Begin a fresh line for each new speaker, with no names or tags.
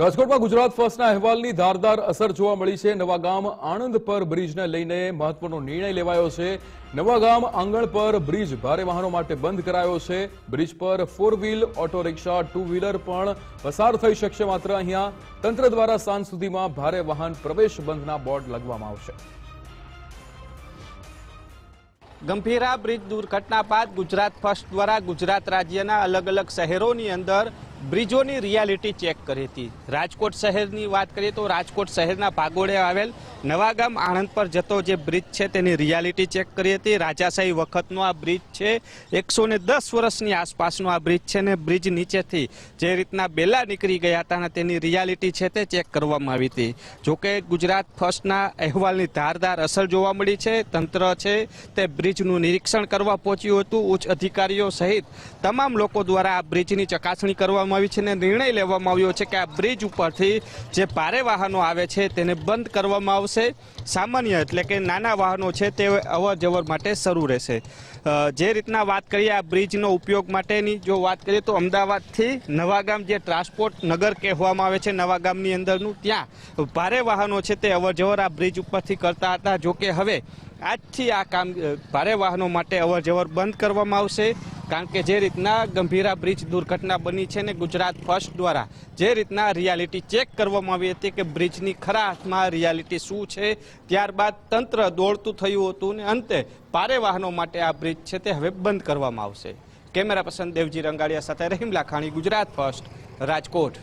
રાજકોટમાં ગુજરાત ફર્સ્ટના અહેવાલની ધારદાર અસર જોવા મળી છે. નવા ગામ આણંદ પર બ્રિજને લઈને મહત્વનો નિર્ણય લેવાયો છે. નવા ગામ આંગણ પર બ્રિજ ભારે વાહનો માટે બંધ કરાયો છે. બ્રિજ પર four wheel auto rickshaw two wheeler પણ પસાર થઈ શકશે માત્ર અહીંયા. તંત્ર દ્વારા સાંજ સુધીમાં ભારે વાહન પ્રવેશ બંધના બોર્ડ લગાવવામાં આવશે.
ગંભીરા બ્રિજ દુર્ઘટના બાદ ગુજરાત ફર્સ્ટ દ્વારા ગુજરાત રાજ્યના અલગ અલગ શહેરોની અંદર બ્રિજોની રિયાલિટી ચેક કરી હતી. રાજકોટ શહેરની વાત કરીએ તો રાજકોટ શહેરના ભાગોળે આવેલ નવાગામ આણંદ પર જતો જે બ્રિજ છે તેની રિયાલિટી ચેક કરી હતી. રાજાશાહી વખતનો આ બ્રિજ છે. એકસો ને દસ વર્ષની આસપાસનો આ બ્રિજ છે ને બ્રિજ નીચેથી જે રીતના બેલા નીકળી ગયા હતા અને તેની રિયાલિટી છે તે ચેક કરવામાં આવી હતી. જોકે ગુજરાત ફર્સ્ટના અહેવાલની ધારદાર અસર જોવા મળી છે. તંત્ર છે તે બ્રિજનું નિરીક્ષણ કરવા પહોંચ્યું હતું. ઉચ્ચ અધિકારીઓ સહિત તમામ લોકો દ્વારા આ બ્રિજની ચકાસણી કરવામાં આવી છે અને નિર્ણય લેવામાં આવ્યો છે કે આ બ્રિજ ઉપરથી જે ભારે વાહનો આવે છે તેને બંધ કરવામાં આવશે. સામાન્ય એટલે કે નાના વાહનો છે તે અવર જવર માટે શરૂ રહેશે. જે રીતના વાત કરીએ આ બ્રિજનો ઉપયોગ માટેની, જો વાત કરીએ તો અમદાવાદથી નવાગામ જે ટ્રાન્સપોર્ટ નગર કહેવામાં આવે છે, નવાગામની અંદરનું, ત્યાં ભારે વાહનો છે તે અવર જવર આ બ્રિજ ઉપરથી કરતા હતા. જોકે હવે આજથી આ કામ ભારે વાહનો માટે અવર જવર બંધ કરવામાં આવશે. કારણ કે જે રીતના ગંભીરા બ્રિજ દુર્ઘટના બની છે ને ગુજરાત ફર્સ્ટ દ્વારા, જે રીતના રિયાલિટી ચેક કરવામાં આવી હતી કે બ્રિજની ખરા અર્થમાં રિયાલિટી શું છે, ત્યારબાદ તંત્ર દોડતું થયું હતું ને અંતે ભારે વાહનો માટે આ બ્રિજ છે તે હવે બંધ કરવામાં આવશે. કેમેરા પર્સન દેવજી રંગાડિયા સાથે રહીમ લાખાણી ગુજરાત ફર્સ્ટ, રાજકોટ.